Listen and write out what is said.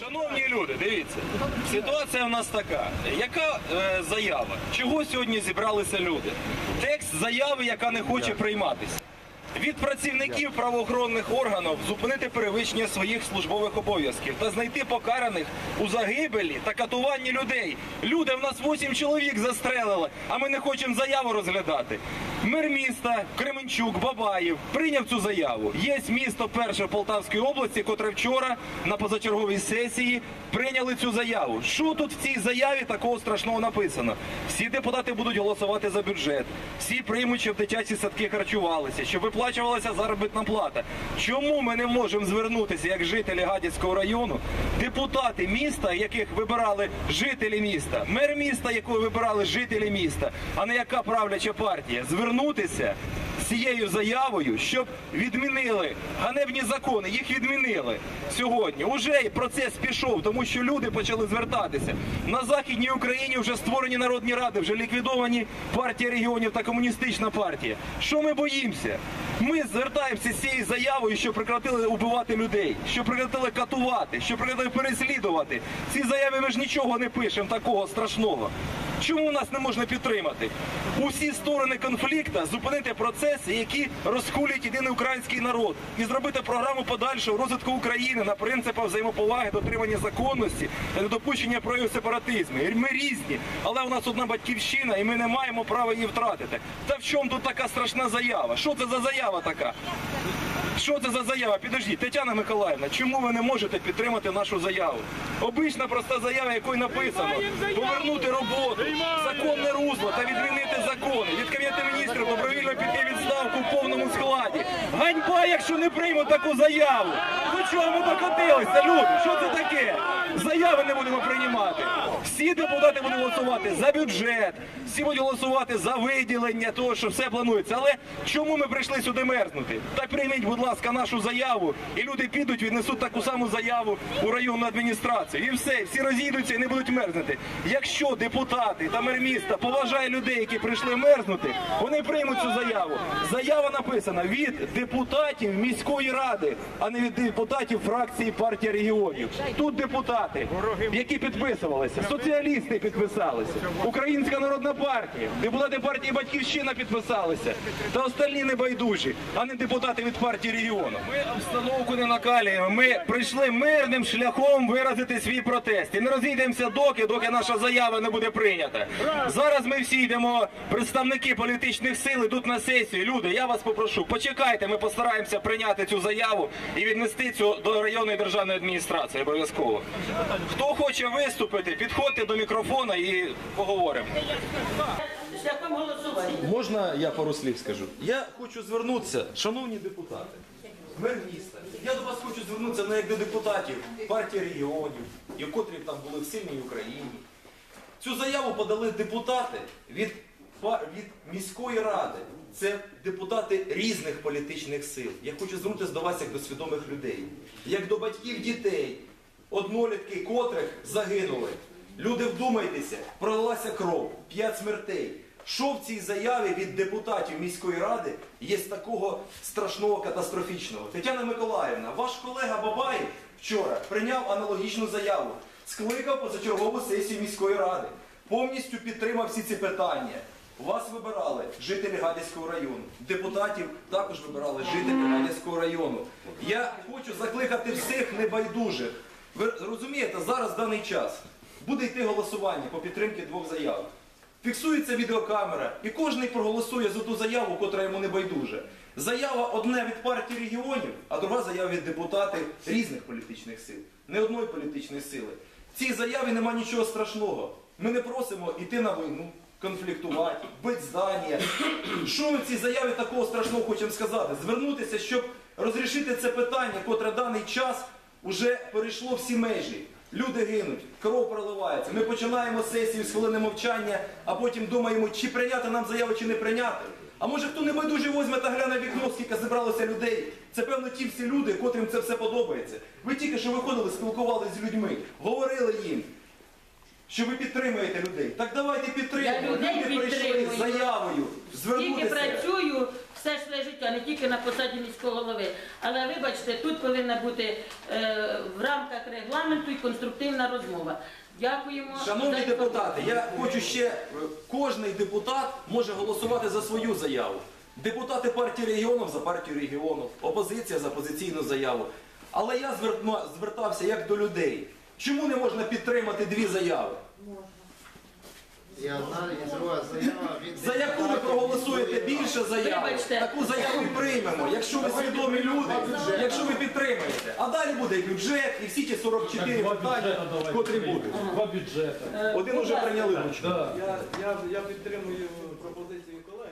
Шановні люди, дивіться, ситуація в нас така. Яка е, заява? Чого сьогодні зібралися люди? Текст заяви, яка не хоче прийматися. Від працівників правоохоронних органів зупинити перевищення своїх службових обов'язків та знайти покараних у загибелі та катуванні людей. Люди, в нас 8 чоловік застрелили, а ми не хочемо заяву розглядати. Мер міста Кременчук, Бабаєв прийняв цю заяву. Є місто перше Полтавської області, котре вчора на позачерговій сесії прийняли цю заяву. Що тут в цій заяві такого страшного написано? Всі депутати будуть голосувати за бюджет, всі приймуть, щоб дитячі садки харчувалися, щоб виплачувалася заробітна плата. Чому ми не можемо звернутися як жителі Гадяцького району, депутати міста, яких вибирали жителі міста, мер міста, якого вибирали жителі міста, а не яка правляча партія, звернутися цією заявою, щоб відмінили ганебні закони. Їх відмінили сьогодні. Уже процес пішов, тому що люди почали звертатися. На західній Україні вже створені народні ради, вже ліквідовані партія регіонів та комуністична партія. Що ми боїмося? Ми звертаємося з цією заявою, що прекратили убивати людей, що прекратили катувати, що прекратили переслідувати. Ці заяви ми ж нічого не пишемо такого страшного. Чому нас не можна підтримати? Усі сторони конфлікту зупинити процеси, які розкулюють єдиний український народ, і зробити програму подальшого розвитку України на принципах взаємоповаги, дотримання законності та недопущення проявів сепаратизму. Ми різні, але у нас одна батьківщина, і ми не маємо права її втратити. Та в чому тут така страшна заява? Що це за заява така? Що це за заява? Підождіть, Тетяна Миколаївна, чому ви не можете підтримати нашу заяву? Обична проста заява, якою написано повернути роботу, законне русло та відмінити закони. Від Кабінету міністрів добровільно піти відставку в повному складі. Ганьба, якщо не приймуть таку заяву. До чого ми докотилися, люди? Що це таке? Заяви не будемо приймати. Всі депутати будуть голосувати за бюджет, всі будуть голосувати за виділення того, що все планується. Але чому ми прийшли сюди мерзнути? Так прийміть, будь ласка, нашу заяву, і люди підуть, віднесуть таку саму заяву у районну адміністрацію. І все, всі розійдуться і не будуть мерзнути. Якщо депутати та мер міста поважають людей, які прийшли мерзнути, вони приймуть цю заяву. Заява написана від депутатів міської ради, а не від депутатів фракції партії регіонів. Тут депутати, які підписувалися, соціалісти підписалися, Українська народна партія, депутати партії Батьківщина підписалися, та остальні небайдужі, а не депутати від партії регіону. Ми обстановку не накалюємо. Ми прийшли мирним шляхом виразити свій протест. І не розійдемося доки, доки наша заява не буде прийнята. Зараз ми всі йдемо, представники політичних сил йдуть на сесію. Люди, я вас попрошу, почекайте, ми постараємося прийняти цю заяву і віднести цю до районної державної адміністрації обов'язково. Хто хоче виступити, підходьте до мікрофона і поговоримо. Можна я пару слів скажу? Я хочу звернутися, шановні депутати, мер міста. Я до вас хочу звернутися не як до депутатів партії регіонів, котрі там були в сильній Україні. Цю заяву подали депутати від, від міської ради. Це депутати різних політичних сил. Я хочу звернутися до вас як до свідомих людей, як до батьків дітей, однолітки котрих загинули. Люди, вдумайтеся, пролилася кров, п'ять смертей. Що в цій заяві від депутатів міської ради є з такого страшного катастрофічного? Тетяна Миколаївна, ваш колега Бабаєв вчора прийняв аналогічну заяву, скликав позачергову сесію міської ради, повністю підтримав всі ці питання. Вас вибирали жителі Гадяцького району. Депутатів також вибирали жителі Гадяцького району. Я хочу закликати всіх небайдужих. Ви розумієте, зараз даний час буде йти голосування по підтримці двох заяв. Фіксується відеокамера, і кожен проголосує за ту заяву, котра йому не байдуже. Заява одна від партії регіонів, а друга заява від депутатів різних політичних сил, не одної політичної сили. В цій заяві нема нічого страшного. Ми не просимо йти на війну, конфліктувати, бити здання. Що ми в цій заяві такого страшного хочемо сказати? Звернутися, щоб розрішити це питання, котре даний час уже перейшло всі межі. Люди гинуть, кров проливається. Ми починаємо сесію з хвилини мовчання, а потім думаємо, чи прийняти нам заяву, чи не прийняти. А може хто небайдужий возьме та гляне вікно, скільки зібралося людей. Це певно ті всі люди, котрим це все подобається. Ви тільки що виходили, спілкувалися з людьми, говорили їм. Що ви підтримуєте людей. Так давайте підтримуємо. Я людей Люди прийшли підтримую. з заявою Тільки звернутися. працюю все своє життя, не тільки на посаді міського голови. Але вибачте, тут повинна бути е, в рамках регламенту і конструктивна розмова. Дякуємо. Шановні за депутати, я хочу ще е, кожний депутат може голосувати за свою заяву. Депутати партії регіонів за партію регіонів, опозиція за позиційну заяву. Але я зверну- звертався як до людей. Чому не можна підтримати дві заяви? І одна і друга заява від За яку ви проголосуєте більше заяв, Вибачте. таку заяву і приймемо, якщо ви свідомі люди, якщо ви підтримаєте. А далі буде і бюджет, і всі ті 44 питання, котрі будуть. Два бюджети. Е, Один уже прийняли ручку. Да. Я, я, я підтримую пропозицію колег.